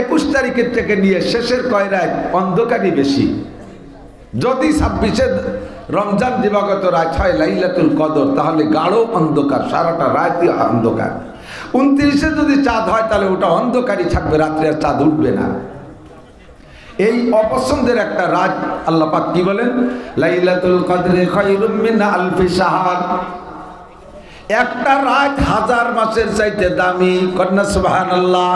একুশ তারিখের থেকে নিয়ে শেষের কয় রাত অন্ধকারই বেশি। যদি ছাব্বিশে রমজান দিবাগত রাত হয় লাইলাতুল কদর, তাহলে গাঢ় অন্ধকার, সারাটা রাতই অন্ধকার। উনত্রিশে যদি চাঁদ হয়, তাহলে ওটা অন্ধকারই থাকবে, রাত্রে আর চাঁদ উঠবে না। এই অপছন্দের একটা রাত আল্লাহ পাক কি বলেন? লাইলাতুল কদরে খায়রুম মিন আলফি শাহর। একটা রাত হাজার মাসের চাইতে দামি, কন্যা সুবহানাল্লাহ।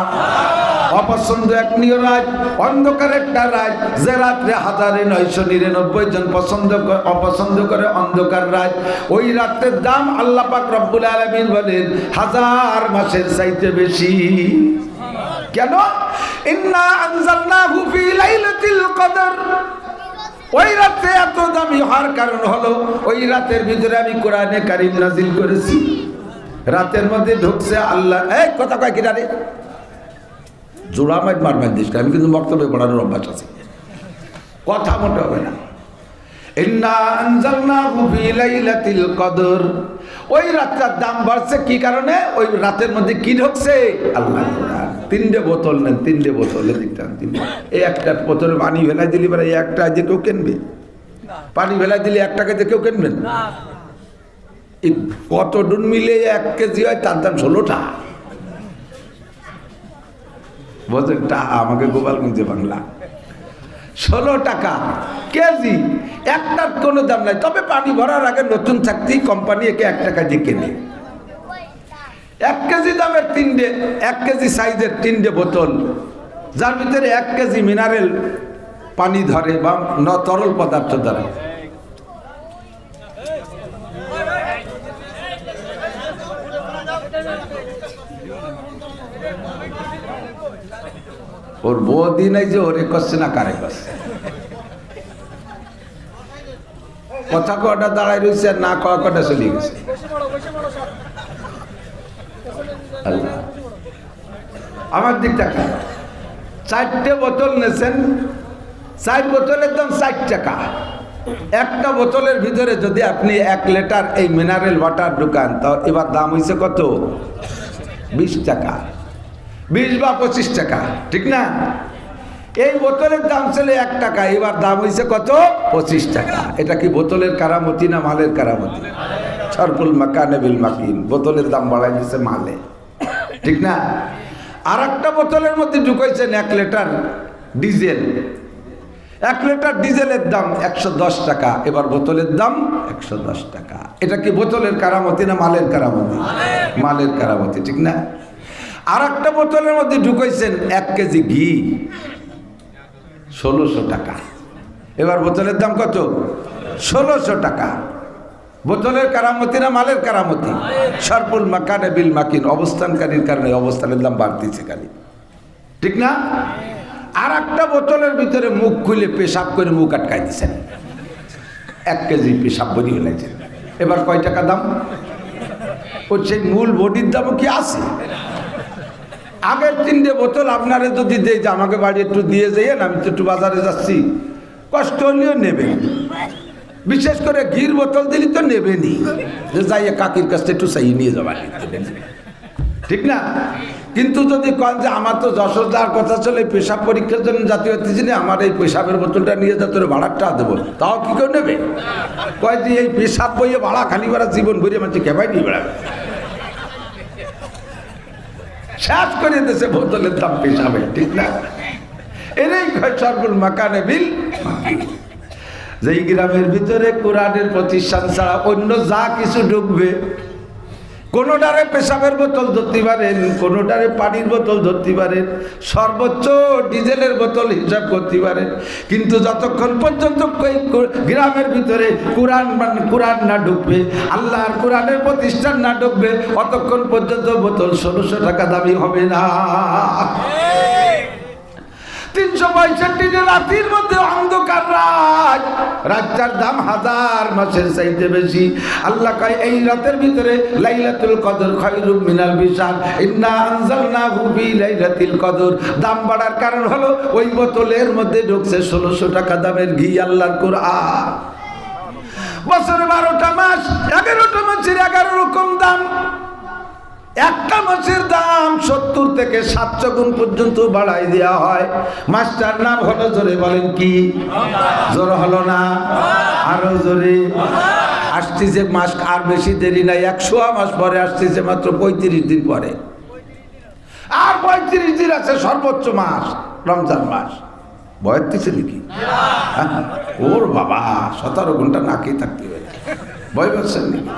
অপছন্দ এক নিয় রাত, অন্ধকার একটা রাত, যে রাত্রে হাজারে নয়শো নিরানব্বই জন পছন্দ অপছন্দ করে অন্ধকার রাত। ওই রাত্রের দাম আল্লাহ পাক রব্বুল আলামিন বলেন, হাজার মাসের চাইতে বেশি। কেন? ইন্না আনজালনাহু ফি লাইলাতিল কদর। ওই রাতে এত দামি হওয়ার কারণ হলো, ওই রাতের ভিতরে আমি কোরআনে কারিম নাজিল করেছি। রাতের মধ্যে ঢুকছে আল্লাহ, এই কথা কয় কিনা রে? জোড়া মাইট মারবেন দিস আমি কিন্তু বক্তব্য পড়ানোর অভ্যাস আছে। কথা মোটে হবে না। ওই রাতটার দাম বাড়ছে কি কারণে? ওই রাতের মধ্যে কি ঢুকছে? আল্লাহ তিনটে বোতল নেন তিনটে বোতল এদিকটা তিনটে। এই একটা বোতলে পানি ফেলাই দিলি এই একটা যে কেউ কিনবে। পানি ফেলাই দিলে এক টাকা যে কেউ কিনবেন কত ডুন মিলে এক কেজি হয় তার দাম ষোলোটা। বলছেন টা আমাকে গোপালগঞ্জে বাংলা। ষোলো টাকা কেজি একটার কোনো দাম নাই। তবে পানি ভরার আগে নতুন থাকতেই কোম্পানি একে এক টাকা দিয়ে কেনে। এক কেজি দামের তিনটে, এক কেজি সাইজের তিনটে বোতল। যার ভিতরে এক কেজি মিনারেল পানি ধরে বা ন তরল পদার্থ ধরে। ওর বৌদি নাই যে ওরে করছে না, কারে করছে? কথা কটা দাঁড়াই রয়েছে আর না কটা চলে গেছে? আল্লাহ। আমার দিক টাকা। চারটে বোতল নেছেন, চার বোতলের দাম ষাট টাকা। একটা বোতলের ভিতরে যদি আপনি এক লিটার এই মিনারেল ওয়াটার ঢুকান, তো এবার দাম হয়েছে কত? বিশ টাকা। বিশ বা পঁচিশ টাকা, ঠিক না? এই বোতলের দাম ছিল এক টাকা, এবার দাম হয়েছে কত? পঁচিশ টাকা। এটা কি বোতলের কারামতি না মালের কারামতি? সরপুল মাকানে বিল মাকিন। বোতলের দাম বাড়াই দিছে মালে। ঠিক না? আর একটা বোতলের মধ্যে ঢুকাইছেন এক লিটার ডিজেল। এক লিটার ডিজেলের দাম একশো দশ টাকা এবার বোতলের দাম একশো দশ টাকা। এটা কি বোতলের কারামতি না মালের কারামতি? মালের। কারামতি ঠিক না? আর একটা বোতলের মধ্যে ঢুকাইছেন এক কেজি ঘি ষোলোশো টাকা। এবার বোতলের দাম কত? ষোলোশো টাকা। বোতলের কারামতি না মালের কারামতি? সরপুল মাকানে বিল মাকিন, অবস্থানকারীর কারণে অবস্থানের দাম বাড়তিছে খালি। ঠিক না? আর একটা বোতলের ভিতরে মুখ খুলে পেশাব করে মুখ আটকাই দিচ্ছেন এক কেজি পেশাব বডি হলেছেন এবার কয় টাকা দাম? ওর সেই মূল বডির দামও কি আছে? আগের তিনটে বোতল আপনারে যদি দেয় যে আমাকে বাড়ি একটু দিয়ে যাইয়েন, আমি তো একটু বাজারে যাচ্ছি। কষ্ট হলেও নেবেন। বিশেষ করে ঘির বোতল দিলি তো নেবেনি। যে যাইয়ে কাকির কাছ একটু চাই নিয়ে যাবা। ঠিক না? কিন্তু যদি কন যে আমার তো যশোর যাওয়ার কথা চলে পেশাব পরীক্ষার জন্য জাতীয় অতিথি আমার এই পেশাবের বোতলটা নিয়ে যা, তোর ভাড়াটা দেবো। তাও কি কেউ নেবে? কয় যে এই পেশাব বইয়ে ভাড়া, খালি ভাড়া, জীবন ভরিয়ে মানুষ কেবাই নিয়ে বেড়াবে। শেষ করে দিয়েছে বোতলের দাম পেশাবে ঠিক না? কয় সর্বুল মাকানে বিল যেই গ্রামের ভিতরে কোরআনের প্রতিষ্ঠান ছাড়া অন্য যা কিছু ঢুকবে, কোনোটারে পেশাবের বোতল ধরতে পারেন, কোনোটারে পানির বোতল ধরতে পারেন, সর্বোচ্চ ডিজেলের বোতল হিসাব করতে পারেন। কিন্তু যতক্ষণ পর্যন্ত গ্রামের ভিতরে কোরআন মান- কোরআন না ঢুকবে, আল্লাহর কোরআনের প্রতিষ্ঠান না ঢুকবে, অতক্ষণ পর্যন্ত বোতল ষোলোশো টাকা দামি হবে না। তিনশো পঁয়ষট্টি রাতির মধ্যে অন্ধকার রাত। রাতটার দাম হাজার মাসের চাইতে বেশি। আল্লাহ কয়, এই রাতের ভিতরে লাইলাতুল কদর খায়রুম মিনাল বিশাল। ইন্না আনজালনাহু ফি লাইলাতিল কদর। দাম বাড়ার কারণ হলো ওই বোতলের মধ্যে ঢুকছে ষোলোশো টাকা দামের ঘি, আল্লাহর কোরআন। বছরে বারোটা মাস, এগারোটা মাসের এগারো রকম দাম। একটা মাছের দাম সত্তর থেকে সাতশো গুণ পর্যন্ত বাড়াই দেওয়া হয়। মাছটার নাম হলো জোরে বলেন কি? জোর হলো না? আরও জোরে। আসতেছে মাস আর বেশি দেরি নাই, একশো মাস পরে আসতেছে মাত্র পঁয়ত্রিশ দিন পরে। আর পঁয়ত্রিশ দিন আছে সর্বোচ্চ মাস, রমজান মাস। দিচ্ছে নাকি? হ্যাঁ? ওর বাবা, সতেরো ঘণ্টা নাকি থাকতে হবে ভয় পাচ্ছেন নাকি?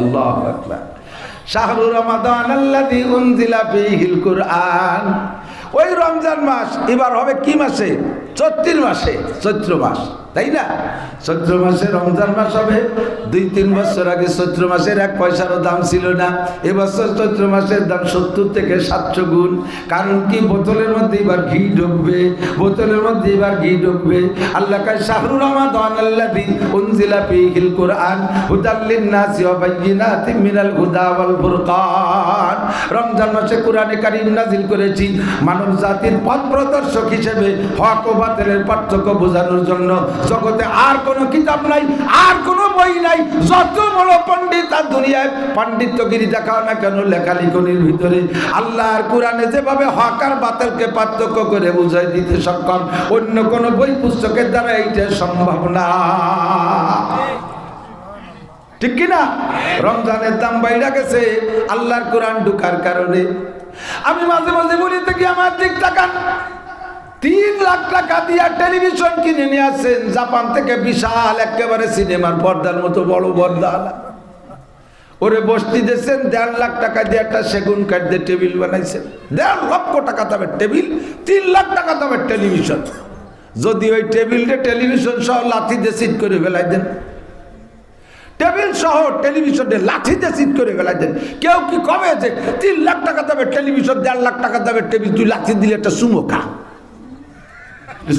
আল্লাহ আকবার। শাহরু রমাদান আল্লাযী উনজিলা ফীহিল কুরআন। ওই রমজান মাস এবার হবে কি মাসে? চৈত্র মাসে, চৈত্র মাস। তাই না? চৈত্র মাসে রমজান মাস হবে। দুই, তিন বছর আগে চৈত্র মাসের এক পয়সারও দাম ছিল না। এবছর চৈত্র মাসের দাম সত্তর থেকে সাতশো গুণ। কারণ কি? বোতলের মধ্যে এবার ঘি ঢুকবে। বোতলের মধ্যে এবার ঘি ঢুকবে। আল্লাহ কায়, শাহরুর রমাদান আল্লাযী উনজিলা কুরআন হুদাল লিন-নাসি ওয়া মিনাল হুদা রমজান মাসে কোরআনে কারীম নাজিল করেছি। মানব জাতির পথ প্রদর্শক হিসেবে হক ও বাতিলের পার্থক্য বোঝানোর জন্য জগতে আর কোনো কিতাব নাই, আর কোনো বই নাই। যত বড় পণ্ডিত আর দুনিয়ায় পাণ্ডিত্যগিরি দেখাও না কেন লেখালেখনির ভিতরে? আল্লাহর কোরআনে যেভাবে হক আর বাতিলকে পার্থক্য করে বুঝাই দিতে সক্ষম, অন্য কোনো বই পুস্তকের দ্বারা এইটা সম্ভব না। ঠিক কিনা রমজানের দাম বাইরা গেছে, আল্লাহর কোরআন ঢুকার কারণে। আমি মাঝে মাঝে বলি থেকে আমার দিক তাকান তিন লাখ টাকা দিয়া টেলিভিশন কিনে নিয়ে আসছেন। জাপান থেকে বিশাল একেবারে সিনেমার পর্দার মতো বড় পর্দা। ওরে বসতি দিয়েছেন, দেড় লাখ টাকা দিয়ে একটা সেগুন কাঠ দিয়ে টেবিল বানাইছেন। দেড় লক্ষ টাকা দামের টেবিল, তিন লাখ টাকা দামের টেলিভিশন। যদি ওই টেবিলটা টেলিভিশন সহ লাথি দিয়ে সিট করে ফেলাই দেন। টেবিল সহ টেলিভিশনে লাঠিতে সিট করে ফেলাই দেন। কেউ কি কবে যে তিন লাখ টাকা দামের টেলিভিশন, দেড় লাখ টাকা দামের টেবিল, তুই লাঠি দিলে একটা সুমো খা।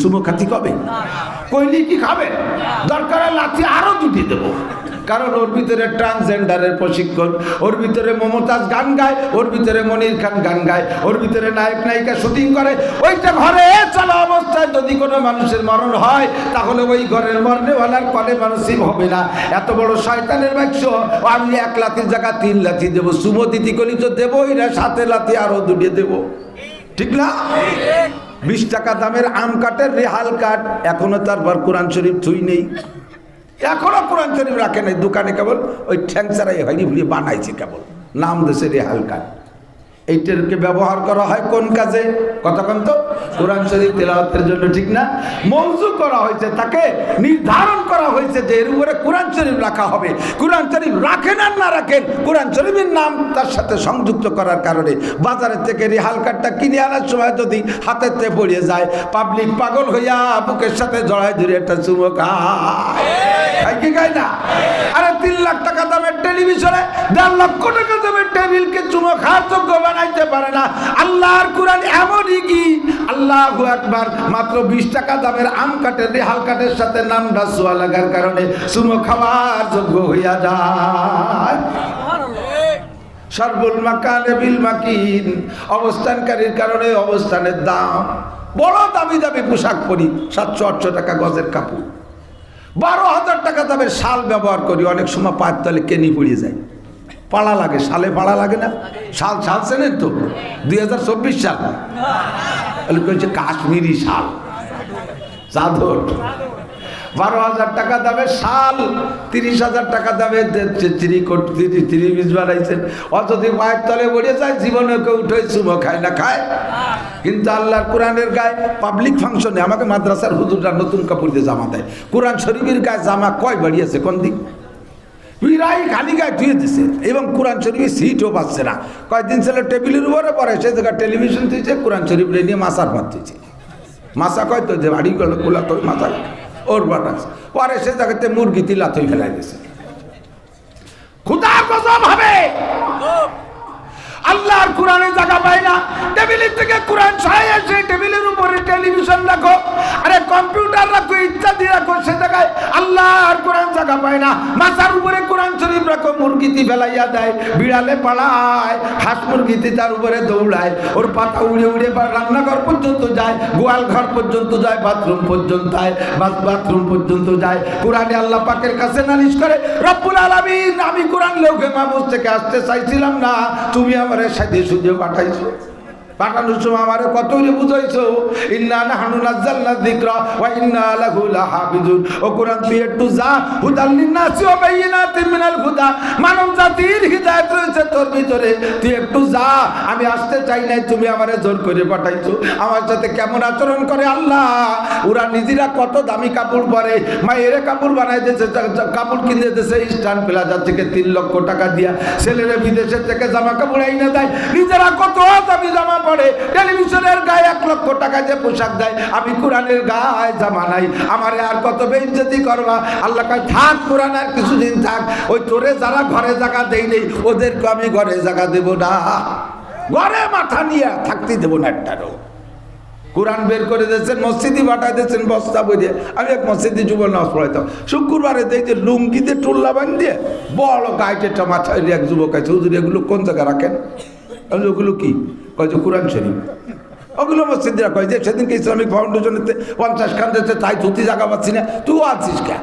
সুমো খাতি কবে কইলি কি খাবে? দরকার হয় লাঠি আরও দুটি দেবো। কারণ ওর ভিতরে ট্রান্সজেন্ডারের প্রশিক্ষণ, ওর ভিতরে মমতাজ গান গায়, ওর ভিতরে মনির খান গান গায়, ওর ভিতরে নায়ক নায়িকা শুটিং করে। ওইটা ঘরে চলা অবস্থায় যদি কোনো মানুষের মরণ হয়, তাহলে ওই ঘরের মরণেওয়ালার কলে মানসিক হবে না। এত বড় শয়তানের বাক্স, আমি এক লাথির জায়গা তিন লাথি দেবো। শুভ দিতি করি তো দেবোই না সাথে লাথি আরও দুটিয়ে দেবো। ঠিক না? বিশ টাকা দামের আম কাঠের রেহাল কাঠ এখনও বার কোরআন শরীফ থুই নেই। এখনও কোরআন শরীফ রাখে নাই। দোকানে কেবল ওই ঠ্যাংসারাই হয়নি ভুলি বানাইছে কেবল। নাম দেশে রেহাল কাঠ এইটাকে ব্যবহার করা হয় কোন কাজে? কতক্ষণ তো। কোরআন শরীফ তেলাওয়াতের জন্য ঠিক না? মৌজু করা হয়েছে তাকে, নির্ধারণ করা হয়েছে যে এর উপরে কোরআন শরীফ রাখা হবে। কোরআন শরীফ রাখেন আর না রাখেন, কোরআন শরীফের নাম তার সাথে সংযুক্ত করার কারণে বাজারের থেকে রেহাল কাঠটা কিনে আনার সময় যদি হাতের তে পড়িয়ে যায়, পাবলিক পাগল হইয়া বুকের সাথে জড়াই ধরে একটা চুমো না? আরে তিন লাখ টাকা দামের টেলিভিশনে, দেড় লক্ষ টাকা দামের টেবিলকে চুমো খাওয়ার যোগ্য বানাইতে পারে না। আল্লাহর কোরআন এমনই কি? আল্লাহ একবার মাত্র বিশ টাকা দামের আম কাঠের রেহাল কাঠের সাথে নামটা সোয়া লাগার কারণে চুমো খাওয়ার যোগ্য হইয়া যায়। সর্বুল মাকানে, বিল মাকিন, অবস্থানকারীর কারণে অবস্থানের দাম। বড় দামি দামি পোশাক পরি, সাতশো, আটশো টাকা গজের কাপড়। বারো হাজার টাকা দামের শাল ব্যবহার করি, অনেক সময় পায়ের তলে কেনি পড়িয়ে যায়। পাড়া লাগে, সালে পাড়া লাগে না? সাল সাল চেনেন তো? দুই হাজার চব্বিশ সাল। কইছে কাশ্মীরি শাল চাদর বারো হাজার টাকা দামে শাল তিরিশ হাজার টাকা দামে চিরিকোট তিরিশ বানাইছেন। অতদিন পায়ের তলে বড়ে যায়, জীবনে কেউ উঠে চুমো খায় না, খায়। কিন্তু আল্লাহর কোরআনের গায়ে পাবলিক ফাংশনে আমাকে মাদ্রাসার হুজুররা নতুন কাপড় দিয়ে জামা দেয়। কোরআন শরীফের গায়ে জামা কয় বাড়িয়েছে কোন দিক? বিরাই খালি গায়ে ধুয়ে দিছে। এবং কোরআন শরীফের সিটও পাচ্ছে না। কয়েকদিন ছেলে টেবিলের উপরে পরে সে জায়গায় টেলিভিশন দিয়েছে কোরআন শরীফ নিয়ে ভাত দিয়েছে মাসা কয় তো যে বাড়ি গেল, কোলা তো মাথা ওর বাটা পরে সে জায়গাতে মুরগি তিলা তুই ফেলাই দিছে। খুদার কসম হবে! আল্লাহর কোরআনে জায়গা পায় না। টেবিলের থেকে কোরআন ছায় এসে টেবিলের উপরে টেলিভিশন রাখো। আরে কম্পিউটার রাখো, ইত্যাদি রাখো, সে জায়গায় আল্লাহর কোরআন জায়গা পায় না। মাথার উপরে কোরআন শরীফ রাখো, মুরগিটি ফেলাইয়া দেয়, বিড়ালে পালায়, হাঁস মুরগিটি তার উপরে দৌড়ায়, ওর পাতা উড়ে উড়ে রান্নাঘর পর্যন্ত যায়, গোয়াল ঘর পর্যন্ত যায়, বাথরুম পর্যন্ত যায় বাথরুম পর্যন্ত যায়। কোরআনে আল্লাহ পাকের কাছে নালিশ করে, রব্বুল আলামিন, আমি কোরআন লৌকে মাহবুজ থেকে আসতে চাইছিলাম না। তুমি আমার সাথে সুযোগ পাঠাইছো। পাঠানোর সময় আমার কত বুঝাইছো? ইন্না নাহনু নাযালনা যিকরা ওয়া ইন্না লাহু লাহাফিজুন। ও কোরআন, তুই একটু যা। হুদাল লিন্নাসি ওয়া বাইয়িনাতিন মিনাল হুদা। মানব জাতির হিদায়াত রয়েছে তোর ভিতরে। তুই একটু যা। আমি আসতে চাই নাই, তুমি আমারে জোর করে পাঠাইছো। আমার সাথে কেমন আচরণ করে আল্লাহ? ওরা নিজেরা কত দামি কাপড় পরে। মায়ের কাপড় বানাই দিয়েছে কাপড় কিনে দিয়েছে ইস্টার্ন প্লাজা থেকে তিন লক্ষ টাকা দিয়া। ছেলেরা বিদেশের থেকে জামা কাপড় আইনে দেয়। নিজেরা কত দামি জামা পরে টেলিভিশনের গায়ে এক লক্ষ টাকা যে পোশাক দেয়, আমি কোরআনের গায়ে জামা নাই। আমার আর কত বেইজ্জতি করবা? আল্লাহ কয়, থাক, কোরআন আর কিছুদিন থাক। ওই তোরে যারা ঘরে জায়গা দেই নেই, ওদেরকে আমি ঘরে জায়গা দেব না। ঘরে মাথা নিয়ে থাকতে দেবো না একটারও। কোরআন বের করে দিয়েছেন, মসজিদই বাটাই দিয়েছেন, বস্তা বইয়ে আমি এক মসজিদে যুব নামাজ পড়াইতাম। শুক্রবারে দেখছি লুঙ্গিতে টুল্লা বান দিয়ে বড় গাইটেটা মাথায় এক যুবক আছে। হুজুর, এগুলো কোন জায়গায় রাখেন? ওগুলো কি? কয় যে কোরআন শরীফ? ওগুলো মসজিদরা কয় যে সেদিনকে ইসলামিক ফাউন্ডেশনেতে পঞ্চাশ খান দিতে তাই ধুতি জায়গা পাচ্ছি না। তুই আছিস কে?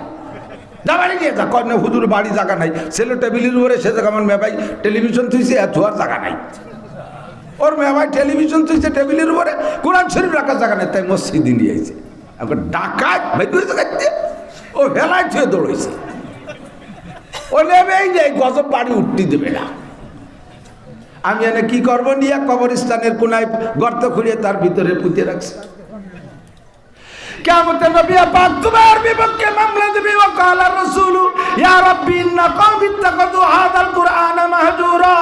যাবারই নিয়ে যা, কয় না, হুজুর বাড়ি জায়গা নাই, ছেলে টেবিলের উপরে সে জায়গা আমার মেবাই টেলিভিশন থুইছে, এত আর জায়গা নাই। ওর মেয়ে টেলিভিশন তুইছে টেবিলের উপরে, কোরআন শরীফ রাখার জায়গা নেই, তাই মসজিদে নিয়ে আইছে। এখন ডাকাত, ভাই, তুই দেখাচ্ছে ও হেলায় থুয়ে দৌড়াইছে। ও নেবেই নেই, গজব বাড়ি উঠতে দেবে না। আমি এনে কি করব? নিয়ে কবরস্থানের কোনায় গর্ত খুঁড়িয়ে তার ভিতরে পুঁতে রাখছি। নবী তোমার বিপক্ষে মামলা কালা ইয়া হাযাল কুরআন মাহজুরা।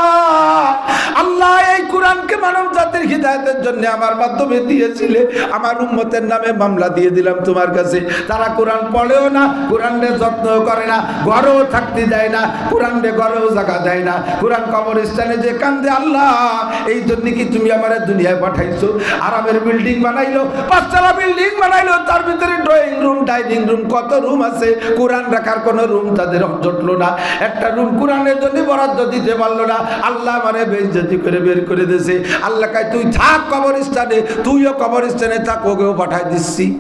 আল্লাহ এই কোরআনকে মানব জাতির হিদায়াতের জন্য আমার মাধ্যমে দিয়েছিলে, আমার উম্মতের নামে মামলা দিয়ে দিলাম তোমার কাছে। তারা কোরআন পড়েও না, কোরআনের যত্ন করে না, ঘরেও থাকতে দেয় না, কোরআনের ঘরেও জায়গা দেয় না। কোরআন কবরস্থানে যে কান্দে, আল্লাহ, এই জন্য কি তুমি আমার দুনিয়ায় পাঠাইছো? আরামের বিল্ডিং বানাইলো, পাঁচতলা বিল্ডিং বানাইলো তার ভিতরে ড্রয়িং রুম ডাইনিং রুম কত রুম আছে? কোরআন রাখার কোনো রুম তাদের জটলো না। একটা রুম কোরআনের জন্য বরাদ্দ দিতে পারল না। আল্লাহ মানে বেইজ্জতি করে বের করে দিয়েছে। আল্লাহ কায়, তুই থাক কবরস্থানে, তুইও কবরস্থানে থাক, ওকেও পাঠাই দিচ্ছি।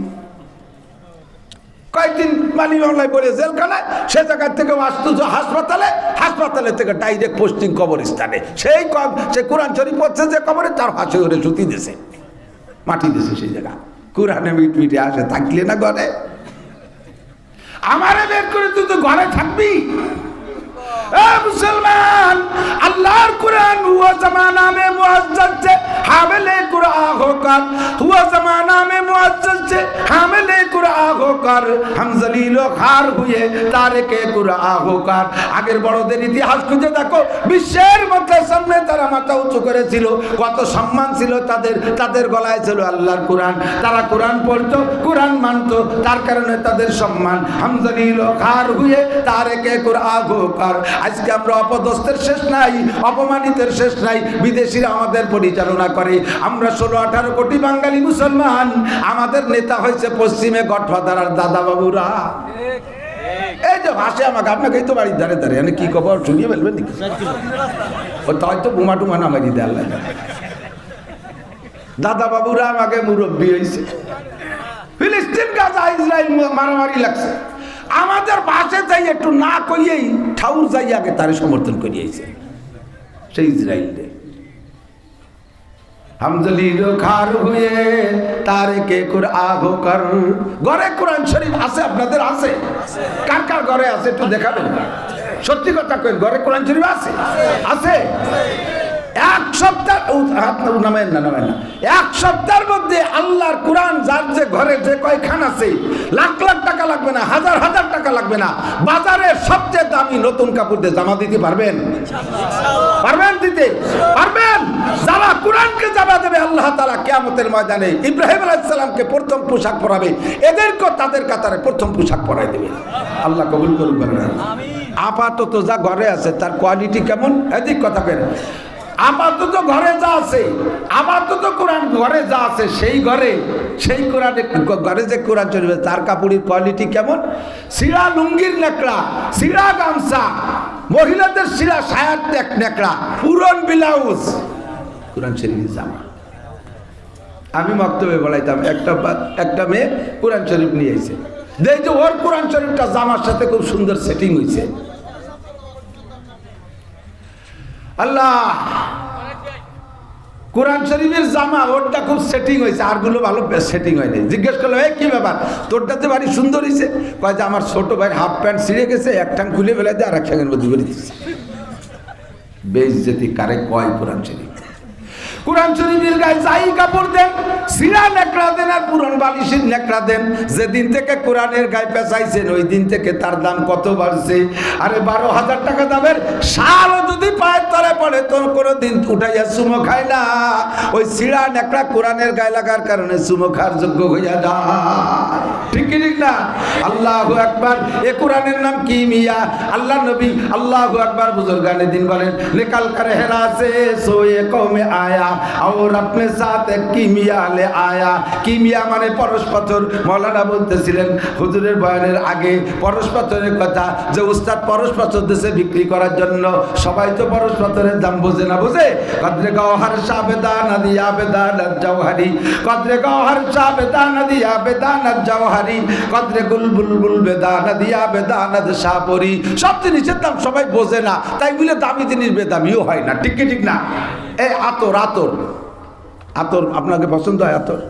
কয়েকদিন মানি বাংলায় পড়ে জেলখানায়? সে জায়গার থেকে আসতেছ হাসপাতালে? হাসপাতালে থেকে ডাইরেক্ট পোস্টিং কবরস্থানে। সেই কব- সে কোরআন শরীফ পড়ছে যে কবরে, তার হাসে করে সুতি দিছে মাটি দিছে সেই জায়গা। কোরআনে মিট মিটে আসে থাকলে না ঘরে? আমারে বের করে তুই তো ঘরে থাকবি? মুসলমান, আল্লাহর কোরআন হুয়া জামানা মে মুআজ্জাজ সে হামিলে কুরআন হোকার, হুয়া জামানা মে মুআজ্জাজ সে হামিলে কুরআন হোকার। হাম জলিল খার হুয়ে তারেকে কুরআন হোকার। আগের বড়দের ইতিহাস খুঁজে দেখো, বিশ্বের মধ্যে সামনে তারা মাথা উঁচু করেছিল, কত সম্মান ছিল তাদের তাদের গলায় ছিল আল্লাহর কোরআন। তারা কোরআন পড়তো, কোরআন মানতো, তার কারণে তাদের সম্মান। হাম হামজালিল খার হুয়ে তারেকে কুরআন হোকার। আজকে আমরা অপদস্থের শেষ নাই, অপমানিতের শেষ নাই, বিদেশিরা আমাদের পরিচালনা করে। আমরা ষোলো, আঠারো কোটি বাঙালি মুসলমান। আমাদের নেতা হয়েছে পশ্চিমে গঠফাদার আর দাদা বাবুরা এই যে ভাসে আমাকে, আপনাকে তো বাড়ির ধারে ধারে এনে কি খবর শুনিয়ে ফেলবেন ও, তাই তো বোমা টুমা নামাই দিতে আল্লাহ দাদা বাবুরা আমাকে মুরব্বী হয়েছে ফিলিস্তিন, গাজা ইসরায়েল মারামারি লাগছে। আমাদের পাশে যাই, একটু না কইয়েই ঠাউর যাই আগে তারে সমর্থন করিয়েছে সেই ইসরায়েলে হামজলিল কোরআন আপনাদের কার কার ঘরে একটু সত্যি কথা কই ঘরে কোরআন শরীফ আছে? আছে? এক সপ্তাহ হাত না, নামায়েন না। এক সপ্তাহের মধ্যে আল্লাহর কোরআন যার যে ঘরে যে কয়খান আছে লাখ লাখ টাকা লাগবে না হাজার হাজার টাকা লাগবে না। বাজারে সবচেয়ে দামি নতুন কাপড় দিয়ে জামা দিতে পারবেন? পারবেন দিতে? পারবেন? যারা কোরআনকে জামা দেবে আল্লাহ তালা কেয়ামতের ময়দানে ইব্রাহিম আলাইসাল্লামকে প্রথম পোশাক পরাবে। এদেরকে তাদের কাতারে প্রথম পোশাক পরাই দেবে। আল্লাহ কবুল করুন আপাতত যা ঘরে আছে তার কোয়ালিটি কেমন? এদিক কথা কেন আপাতত ঘরে যা আছে, আপাতত কোরআন ঘরে যা আছে, সেই ঘরে, সেই কোরআনে ঘরে যে কোরআন চলবে, তার কাপড়ের কোয়ালিটি কেমন? সিরা লুঙ্গির নেকড়া সিরা গামছা, মহিলাদের সিরা সায়ার নেকড়া পুরন ব্লাউজ কোরআন শরীফের জামা। আমি বক্তব্যে বলাইতাম, একটা একটা মেয়ে কোরআন শরীফ নিয়ে এসে ওর কোরআন শরীফটা জামার সাথে খুব সুন্দর সেটিং হয়েছে আল্লাহ। কোরআন শরীফের জামা, ওরটা খুব সেটিং হয়েছে। আরগুলো ভালো সেটিং হয়নি। জিজ্ঞেস করল, এই কি ব্যাপার? তোরটাতে বাড়ি সুন্দর হয়েছে কয় যে, আমার ছোট ভাইয়ের হাফ প্যান্ট ছিঁড়ে গেছে এক খুলে ফেলে দিয়ে আর একটা করে দিচ্ছে বেশ যেতে কারে কয় কোরআন শরীফ? কোরআন শরীফের গায়ে যাই কাপড় দেন সিরা নেকড়া দেন আর পুরন বালিশের নেকড়া দেন। যেদিন থেকে কোরআনের গায়ে পেঁচাইছেন, ওই দিন থেকে তার দাম কত বাড়ছে? আরে বারো হাজার টাকা দামের শালও যদি পায়ের তলে পড়ে, তোর কোনো দিন উঠাইয়া সুমো খায় না। ওই সিরা নেকড়া কোরআনের গায়ে লাগার কারণে সুমো খাওয়ার যোগ্য হইয়া যায়। ঠিক ঠিক না? আল্লাহ একবার এ কোরআনের নাম কি মিয়া? আল্লাহ নবী আল্লাহ একবার বুজুর্গানে দিন বলেন, নিকাল করে হেরা সে সোয়ে কমে আয়া। আর আপনি সাথে কিমিয়ালে আয়া। কিমিয়া মানে পরশ মৌলানা বলতেছিলেন, হুজুরের বয়ানের আগে পরশ কথা, যে উস্তাদ পরশ দেশে বিক্রি করার জন্য সবাই তো পরশ দাম বোঝে না, বোঝে? কদরে গহর সাবেদা নদী আবেদা জওহারি। কদরে গহর সাবেদা নদী আবেদা জওহারি। কদরে গুল বুলবুল বেদা নদী আবেদা নদ সাপরি সব জিনিসের দাম সবাই বোঝে না, তাই বলে দামি জিনিস বেদামিও হয় না, ঠিক কি ঠিক না? এই আতর আতর। আতর আপনাকে পছন্দ হয়, আতর?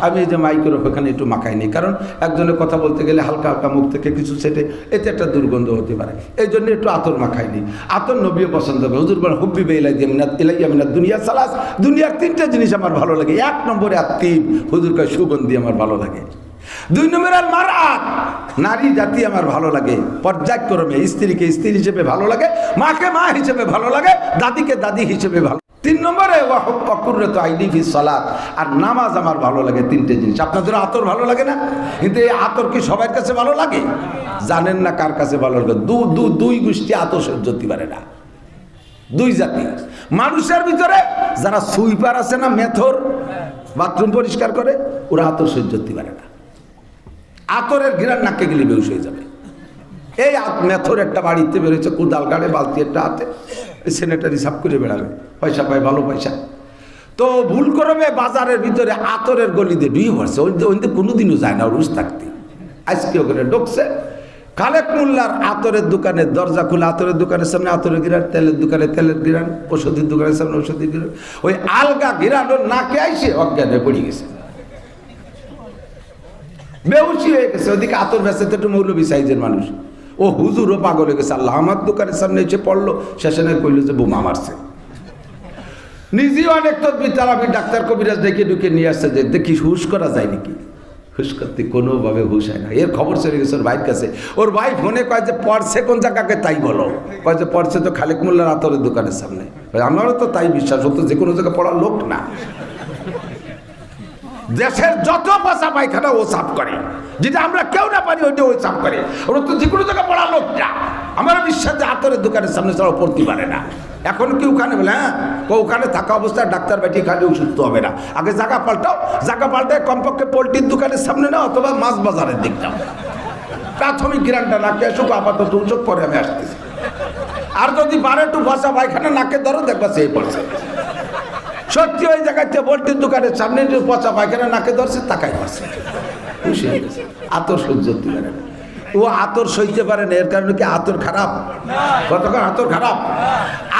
আমি এই যে মাইকের ওখানে একটু মাখাই নিই কারণ একজনের কথা বলতে গেলে হালকা হালকা মুখ থেকে কিছু সেটে এতে একটা দুর্গন্ধ হতে পারে। এই জন্য একটু আতর মাখাই নিই আতর নবীও পছন্দ হবে হুজুর বলেন, হুব্বি বেলাই দিয়ে মিনাত ইলাই মিনাত দুনিয়া সালাস। দুনিয়ার তিনটে জিনিস আমার ভালো লাগে। এক নম্বরে আর তিন। হুজুর সুগন্ধি আমার ভালো লাগে। দুই নম্বরের মারাত। নারী জাতি আমার ভালো লাগে। পর্যায়ক্রমে স্ত্রীকে স্ত্রী হিসেবে ভালো লাগে, মাকে মা হিসেবে ভালো লাগে, দাদিকে দাদি হিসেবে ভালো তিন নম্বরে অকুর্রত আইডিফি সলাৎ আর নামাজ আমার ভালো লাগে তিনটে জিনিস। আপনাদের আতর ভালো লাগে না? কিন্তু এই আতর কি সবার কাছে ভালো লাগে? জানেন না কার কাছে ভালো লাগে? দু দু, দুই গোষ্ঠী আতর সহ্য পারে না। দুই জাতি। মানুষের ভিতরে যারা সুইপার আছে না, মেথর, বাথরুম পরিষ্কার করে, ওরা আতর সহ্য পারে না। আতরের ঘিরার নাকে গেলে বেউস হয়ে যাবে। এই মেথর একটা বাড়িতে বেরোচ্ছে কোদাল গাড়ে বালতি একটা হাতে। সেনেটারি সাফ করে বেড়াবে। পয়সা পায়, ভালো পয়সা। তো ভুল করবে, বাজারের ভিতরে আতরের গলিতে ডুয়ে পড়ছে। ওই ওই কোনোদিনও যায় না রুশ থাকতে। আজকে ওখানে ঢুকছে। খালেক মোল্লার আতরের দোকানে দরজা খোলা আতরের দোকানের সামনে আতরের গিরান, তেলের দোকানে তেলের গিরান, ওষুধের দোকানের সামনে ওষুধের গিরান। ওই আলগা গিরানোর নাকে আইসে অজ্ঞান পড়ে গেছে। বেউসি হয়ে গেছে। ওদিকে আতর ব্যস্ত একটু মৌলবী সাইজের মানুষ। ও হুজুরও পাগল গেছে, আল্লাহ আমার দোকানের সামনে এসে পড়ল শেষনে কইল যে বোমা মারছে। নিজেও অনেক তদবির তারাবি, ডাক্তার কবিরাজ ডেকে ঢুকে নিয়ে আসছে যে, দেখি হুশ করা যায় নাকি? হুশ করতে কোনোভাবে হুশ হয় না। এর খবর চলে গেছে ওর ভাইয়ের কাছে। ওর ভাই ফোনে কয় যে, পড়ছে কোন জায়গাকে? তাই বলো। কয় যে, পড়ছে তো খালেক মোল্লার আতরের দোকানের সামনে। আমারও তো তাই বিশ্বাস হতো যে কোনো জায়গায় পড়ার লোক না। দেশের যত পাশা পায়খানা ও সাফ করে। যেটা আমরা কেউ না পারি ওইটা ওই সাফ করে। ওরা তো যে কোনো জায়গায় পড়া লোকটা আমার বিশ্বাস যে আতরের দোকানের সামনে ছাড়া পড়তে পারে না। এখন কি ওখানে বলে হ্যাঁ? ওখানে থাকা অবস্থায় ডাক্তার বেটি খালি সুস্থ হবে না। আগে জায়গা পাল্টাও জায়গা পাল্টায় কমপক্ষে পোলট্রির দোকানের সামনে না অথবা মাছ বাজারের দিকটাও প্রাথমিক গ্রানটা নাকে আসুক আপাতত উচক পরে আমি আসতেছি। আর যদি বারে একটু বসা পায়খানা নাকে ধরো, দেখবা সেই পড়ছে। সত্যি ওই জায়গাতে বল্টির দোকানের সামনে যে পচা পায়খানা নাকে ধরছে তাকাই পারছে খুশি। আতর সহ্য পারে না। ও আতর সইতে পারে না, এর কারণে কি আতর খারাপ? কতক্ষণ আতর খারাপ?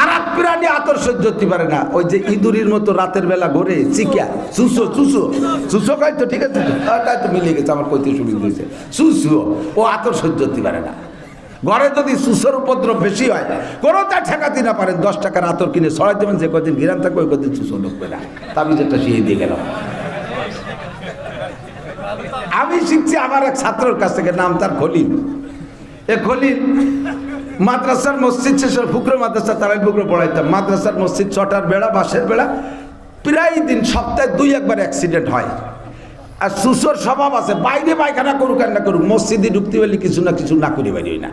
আর এক প্রাণী আতর সহ্য করতে পারে না। ওই যে ইঁদুরির মতো রাতের বেলা ঘরে চিকিয়া চুসো চুসো। চুসো খাই তো, ঠিক আছে? তাই তো মিলিয়ে গেছে, আমার কইতে শুরু হয়েছে। চুসো, ও আতর সহ্য করতে পারে না। ঘরে যদি সুসের উপদ্রব বেশি হয়, কোনো কোনোটা ঠেকাতে না পারেন। দশ টাকার আতর কিনে সরাই দেবেন, যে কদিন গিরান থাকবে, ওই কদিন সুসো ঢুকবে না আমি যেটা শিখিয়ে দিয়ে গেলাম আমি শিখছি আমার এক ছাত্রর কাছ থেকে, নাম তার খলিল। এ খলিল, মাদ্রাসার মসজিদ শেষের ফুকরো মাদ্রাসা তারাই ফুকরো পড়াইতাম। মাদ্রাসার মসজিদ ছটার বেড়া বাসের বেড়া। প্রায় দিন, সপ্তাহে দুই একবার অ্যাক্সিডেন্ট হয়। আর সুসর স্বভাব আছে। বাইরে পায়খানা করুক আর না করুক, মসজিদে ঢুকতে পারলে কিছু না কিছু না করে বাইরে না।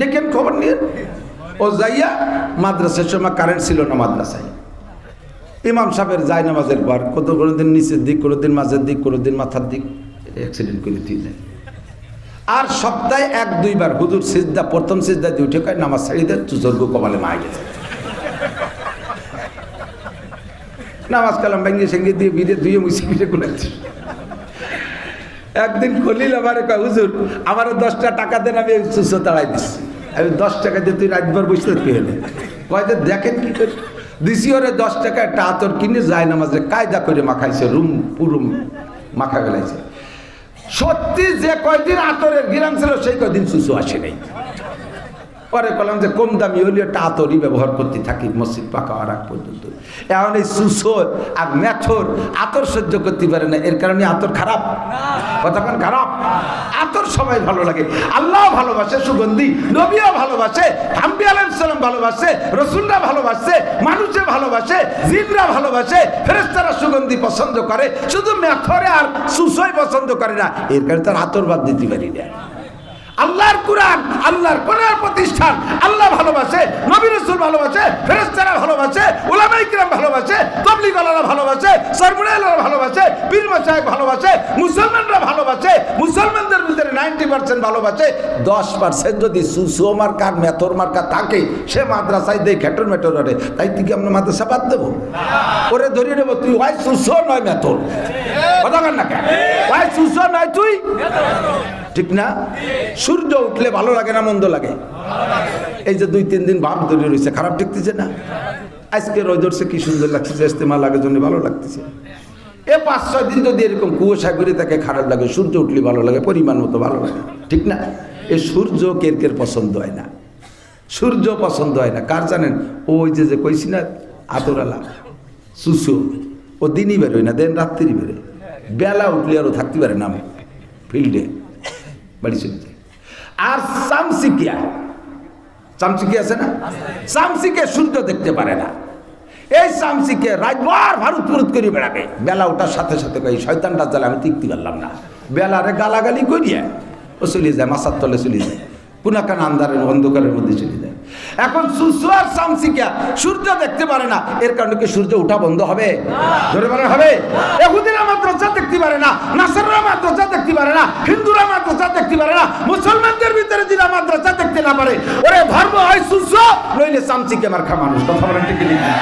দেখেন খবর নিয়ে? ও যাইয়া মাদ্রাসার সময় কারেন্ট ছিল না মাদ্রাসায়। ইমাম সাহেবের যায় নামাজের পর, কত কোনো দিন নিচের দিক, কোনো দিন মাঝের দিক, কোনো দিন মাথার দিক অ্যাক্সিডেন্ট করে দিয়ে যায়। আর সপ্তাহে এক, দুইবার হুজুর সিজদা, প্রথম সিজদা দিয়ে উঠে কয়, নামাজ ছাড়ি দেয় চুজর্গ কপালে মা গেছে। নামাজ কালাম ভেঙে সেঙ্গে দিয়ে বিড়ে ধুয়ে মুছে ফিরে করেছি একদিন খলিল আমার কয়, হুজুর, আমারও দশটা টাকা দেন, আমি সুস্থ তাড়াই দিচ্ছি আমি দশ টাকা দিয়ে তুই রাতভর বসে কি হলে কয় যে, দেখেন কি করে। দিছি ওরে দশ টাকা একটা আতর কিনে যায় নামাজে কায়দা করে মাখাইছে, রুম পুরুম মাখা গেলাইছে সত্যি যে কয়দিন আতরের গিরাম ছিল, সেই কয়দিন সুসু আসে নাই। পরে বললাম যে, কম দামি হলে একটা আতরই ব্যবহার করতে থাকি মসজিদ পাকা আগ পর্যন্ত। এখন এই সুসো আর মেথর আতর সহ্য করতে পারে না, এর কারণে আতর খারাপ। কতক্ষণ খারাপ। আতর সবাই ভালো লাগে। আল্লাহ ভালোবাসে, সুগন্ধি। নবীও ভালোবাসে হাম্বি আলাইসালাম ভালোবাসে, রসুলরা ভালোবাসে, মানুষে ভালোবাসে, জিনরা ভালোবাসে ফেরেস্তারা সুগন্ধি পছন্দ করে। শুধু মেথরে আর সুসই পছন্দ করে না, এর কারণে তার আতর বাদ দিতে পারি না। আল্লাহর কোরআন আল্লাহর কোরআন প্রতিষ্ঠান, আল্লাহ ভালোবাসে, নবী রাসূল ভালোবাসে, ফেরেশতারা ভালোবাসে ওলামায়ে কিরাম ভালোবাসে তাবলীগওয়ালারা ভালোবাসে সরমুনাইলারা ভালোবাসে, পীর মাশায়েখ ভালোবাসে, মুসলমানরা ভালোবাসে, মুসলমানদের ভিতরে 90% ভালোবাসে 10% যদি সুসো মার্কার মেথর মার্কা থাকে, সে মাদ্রাসায় দেই খেটর মেটর ওরে তাই তুই কি আমরা মাদ্রাসা বাদ দেবো? ওরে ধরিয়ে নেব, তুই ওয়াই সুসো নয় মেথর। কথা না কেন? ওয়াই সুসো নয় তুই? ঠিক না? সূর্য উঠলে ভালো লাগে না, মন্দ লাগে? এই যে দুই, তিন দিন ভাব ধরে রয়েছে, খারাপ দেখতেছে না? আজকে রোদরসে কি সুন্দর লাগতেছে ইস্তেমা লাগে জন্য ভালো লাগতেছে। এ পাঁচ, ছয় দিন যদি এরকম কুয়াশা করে তাকে খারাপ লাগে, সূর্য উঠলে ভালো লাগে, পরিমাণ মতো ভালো লাগে, ঠিক না? এ সূর্য কের কের পছন্দ হয় না? সূর্য পছন্দ হয় না, কার জানেন? ওই যে যে কইছি না আতরালা সুসু। ও দিনই বেরোয় না, দেন রাত্রি বেরোয়। বেলা উঠলে আরও থাকতে পারে না, ফিল্ডে। বাড়ি চলে যায় আর চামচিকিয়া সামসিকি আছে না? চামচিকে সূর্য দেখতে পারে না। এই চামচিকে রাতবার ভারত ফুরুত করে বেড়াবে। বেলা ওঠার সাথে সাথে কই শয়তানটা জ্বালা, আমি টিকতে পারলাম না। বেলারে গালাগালি করিয়া ও চলে যায় মাসার তলে চলে যায়। পুনাকান আন্ধারের অন্ধকারের মধ্যে চলে যায়। এখন সুসু আর চামচিকা সূর্য দেখতে পারে না, এর কারণে কি সূর্য ওঠা বন্ধ হবে? ধরে পারে হবে। এহুদিরা মাদ্রাসা দেখতে পারে না, নাসাররা মাদ্রাসা দেখতে পারে না, হিন্দুরা মাত্র মাদ্রাসা দেখতে পারে না, মুসলমানদের ভিতরে যারা মাদ্রাসা দেখতে না পারে, ওরে ধর্ম হয় সুসু নইলে চামচিকে মার্খা মানুষ। কথা বলেন ঠিক না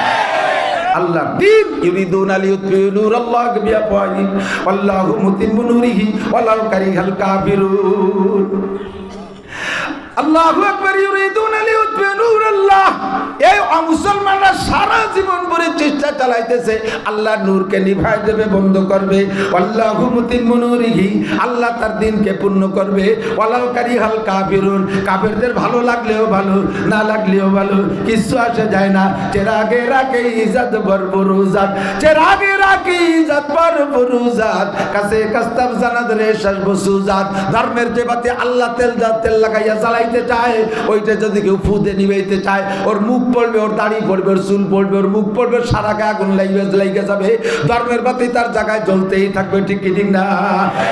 আল্লাহ দিন। ইউরিদুন আলি ইউতফিউ নূরাল্লাহ বিআফওয়াহিহিম আল্লাহু মুতিম্মু নূরিহি ওয়ালাউ কারিহাল কাফিরুন। আল্লাহু আকবার এই সারা জীবন চেষ্টা চালাইতেছে, আল্লাহ নূরকে দেবে, বন্ধ করবে। আল্লাহু আল্লাহ তার দিনকে পূর্ণ করবে। ওয়ালাউ কারিহাল কাফিরুন, কাফেরদের ভালো লাগলেও ভালো, না লাগলেও ভালো কিছু আসে যায় না। চেরাগে রাখে ইজাত বরবরুজাত চেরাগে রাখে ইজাত বরবরুজাত কাছে কাস্তাব জানাত রে শেষ বসুজাত ধর্মের যে বাতি আল্লাহ তেল দা তেল লাগাইয়া জ্বালাইতে চায়, ওইটা যদি কেউ ফুদে নিবাইতে চায়, ওর মুখ পড়বে, ওর দাড়ি পড়বে, ওর চুল পড়বে, ওর মুখ পড়বে, সারা গায়ে আগুন লাগবে লাইগে যাবে। ধর্মের বাতি তার জায়গায় জ্বলতেই থাকবে, ঠিক ঠিক না?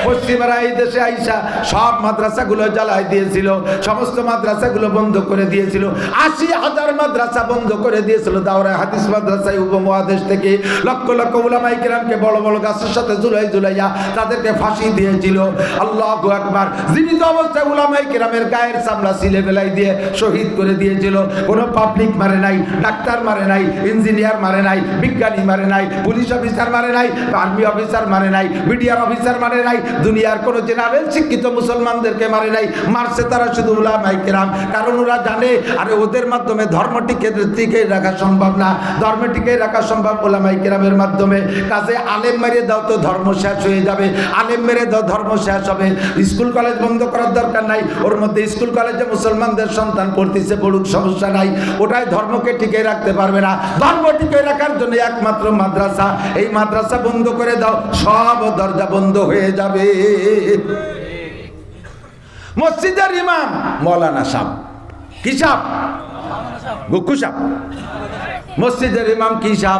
পশ্চিমারা এই দেশে আইসা সব মাদ্রাসাগুলো জ্বালাই দিয়েছিল, সমস্ত মাদ্রাসাগুলো বন্ধ করে দিয়েছিল, আশি হাজার মাদ্রাসা বন্ধ করে দিয়েছিল দাওরা হাদিস মাদ্রাসায় উপমহাদেশ থেকে লক্ষ লক্ষ উলামাই কিরামকে বড় বড় গাছের সাথে জুলাই জুলাইয়া তাদেরকে ফাঁসি দিয়েছিল। আল্লাহ আকবার। জীবিত অবস্থায় উলামাই কিরামের গায়ের চামড়া সিলে বেলাই দিয়ে শহীদ করে দিয়েছিল। কোনো পাবলিক মারে নাই, ডাক্তার মারে নাই ইঞ্জিনিয়ার মারে নাই, বিজ্ঞানী মারে নাই পুলিশ অফিসার মারে নাই আর্মি অফিসার মারে নাই মিডিয়ার অফিসার মারে নাই, দুনিয়ার কোনো জেনারেল শিক্ষিত মুসলমানদেরকে মারে নাই, মারছে তারা শুধু উলামাই কিরাম কারণ ওরা জানে, আরে ওদের মাধ্যমে ধর্ম টিকে রাখা সম্ভব না। ধর্ম টিকে রাখা সম্ভব ওলামাই কিরামের মাধ্যমে। কাজে আলেম মেরে দাও তো ধর্ম শেষ হয়ে যাবে। আলেম মেরে দাও, ধর্ম শেষ হবে। স্কুল কলেজ বন্ধ করার দরকার নাই। ওর মধ্যে স্কুল কলেজে মুসলমানদের সন্তান পড়তেছে, পড়ুক, সমস্যা নাই। ওটাই ধর্মকে টিকে রাখতে পারবে না। ধর্ম টিকে রাখার জন্য একমাত্র মাদ্রাসা। এই মাদ্রাসা বন্ধ করে দাও, সব দরজা বন্ধ হয়ে যাবে। মসজিদের ইমাম মৌলানা সাহ। কি সাহ? গুক্কু সাহ। মসজিদের ইমাম কি সাহ?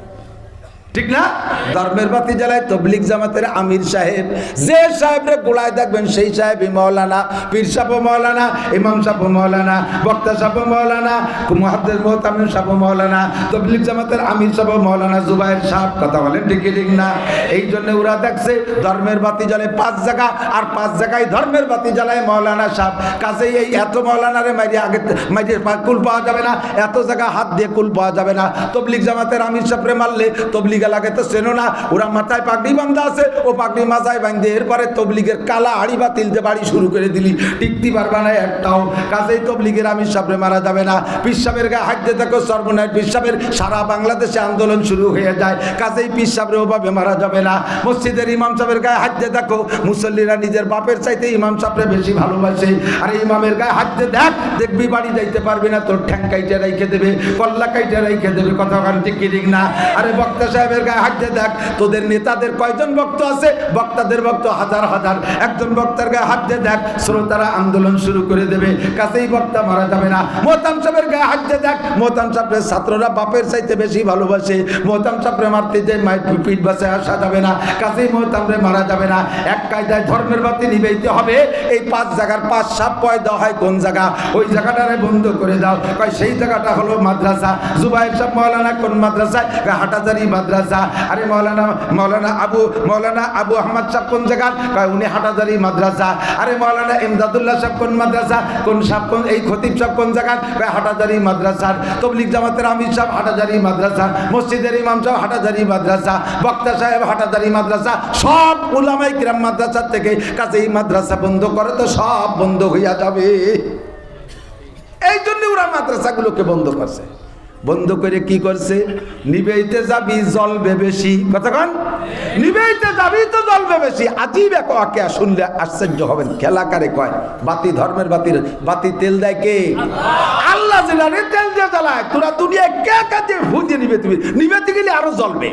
ঠিক না? ধর্মের বাতি জ্বালায় তবলিক জামাতের আমির সাহেব। যে সাহেবরে গোলায় দেখবেন, সেই সাহেবই মৌলানা। পীর সাহেব মৌলানা, ইমাম সাহেব মৌলানা, বক্তা সাহেব মৌলানা মুহাদ্দেস মোহতামিম সাহেব মৌলানা তবলিক জামাতের আমির সাহেব মৌলানা, জুবাইর সাহেব। কথা বলেন ঠিক ঠিক না? এই জন্য ওরা দেখছে, ধর্মের বাতি জ্বালায় পাঁচ জায়গা, আর পাঁচ জায়গায় ধর্মের বাতি জ্বালায় মৌলানা সাপ কাজেই এই এত মৌলানারে মাইরে আগে মাইরে কুল পাওয়া যাবে না, এত জায়গা হাত দিয়ে কুল পাওয়া যাবে না। তবলিক জামাতের আমির সাহেবরে মারলে তবলিগ এলাকায় তো চেনো না। ওরা মাথায় পাগড়ি বান্ধা আছে। ও পাগড়ি মাথায় বাঁধে এরপরে তবলিগের কালা হাড়ি বা তিলতে বাড়ি শুরু করে দিলি। টিকতি পারবা না একটাও। কাজেই তবলিগের আমির সাহেবরে মারা যাবে না। পিসাবের গায়ে হাত দিয়ে থাকো সর্বনায় পিসাবের সারা বাংলাদেশে আন্দোলন শুরু হয়ে যায়। কাজেই পিসাবরে ওভাবে মারা যাবে না। মসজিদের ইমাম সাহেবের গায়ে হাত দিয়ে থাকো মুসল্লিরা নিজের বাপের চাইতে ইমাম সাহেবরে বেশি ভালোবাসে। আর ইমামের গায়ে হাঁটতে দেখ, দেখবি বাড়ি যাইতে পারবি না। তোর ঠ্যাং কাইটে রেখে দেবে, কল্লা কাইটে রেখে দেবে। কথা ঠিক না? আরে বক্তা সাহেবের গায়ে হাঁটতে দেখ, তোদের নেতাদের কয়জন ভক্ত আছে? বক্তাদের ভক্ত হাজার হাজার। একজন বক্তার গায়ে হাঁটতে দেখ, শ্রোতারা আন্দোলন শুরু করে দেবে। কাছেই বক্তা মারা যাবে না। মোহতাম সাহেবের গায়ে হাঁটতে দেখ মোহতাম সাহেবের ছাত্ররা বাপের চাইতে বেশি ভালোবাসে। মোহতাম সাহেবরে মারতে যে মায়ের পিঠ বাসে আসা যাবে না। কাছেই মোহতামরে মারা যাবে না। এক কায়দায় ধর্মের বাতি নিবেইতে হবে। এই পাঁচ জায়গার পাঁচ সাপ পয়দা হয় কোন জায়গা? ওই জায়গাটারে বন্ধ করে দাও। সেই জায়গাটা হলো মাদ্রাসা। জুবাইর সাহেব, মৌলানা কোন মাদ্রাসায়? হাটাজারি মাদ্রাসা। আরে মৌলানা মৌলানা আবু মৌলানা আবু আহমদ কোন জায়গা উনি হাটাজারি মাদ্রাসা আরে মৌলানা ইমদাদুল্লাহ কোন মাদ্রাসা কোন কোন, এই খতিব কোন জায়গা হাটাজারি মাদ্রাসার তবলিক জামাতের আমির হাটাজারি মাদ্রাসা মসজিদের ইমাম সাহেব হাটাজারি মাদ্রাসা বক্তা সাহেব হাটাজারি মাদ্রাসা সব উলামাই কিরাম মাদ্রাসার থেকে কাছে এই মাদ্রাসা বন্ধ করে তো সব বন্ধ হইয়া যাবে। এই জন্য ওরা মাদ্রাসাগুলোকে বন্ধ করছে। বন্ধ করে কি করছে? নিবেইতে যাবি, জলবে বেশি। কতক্ষণ নিবেইতে যাবি তো জলবে বেশি। আজীব এক ওয়াকিয়া শুনলে আশ্চর্য হবেন। খেলাকারে কয়? বাতি ধর্মের বাতির, বাতি তেল দেয় কে? আল্লাহ তেল দিয়ে জ্বালায়। তোরা দুনিয়ায় কে কাজে ভুজে নিবে তুমি? নিবেতে গেলে আরও জ্বলবে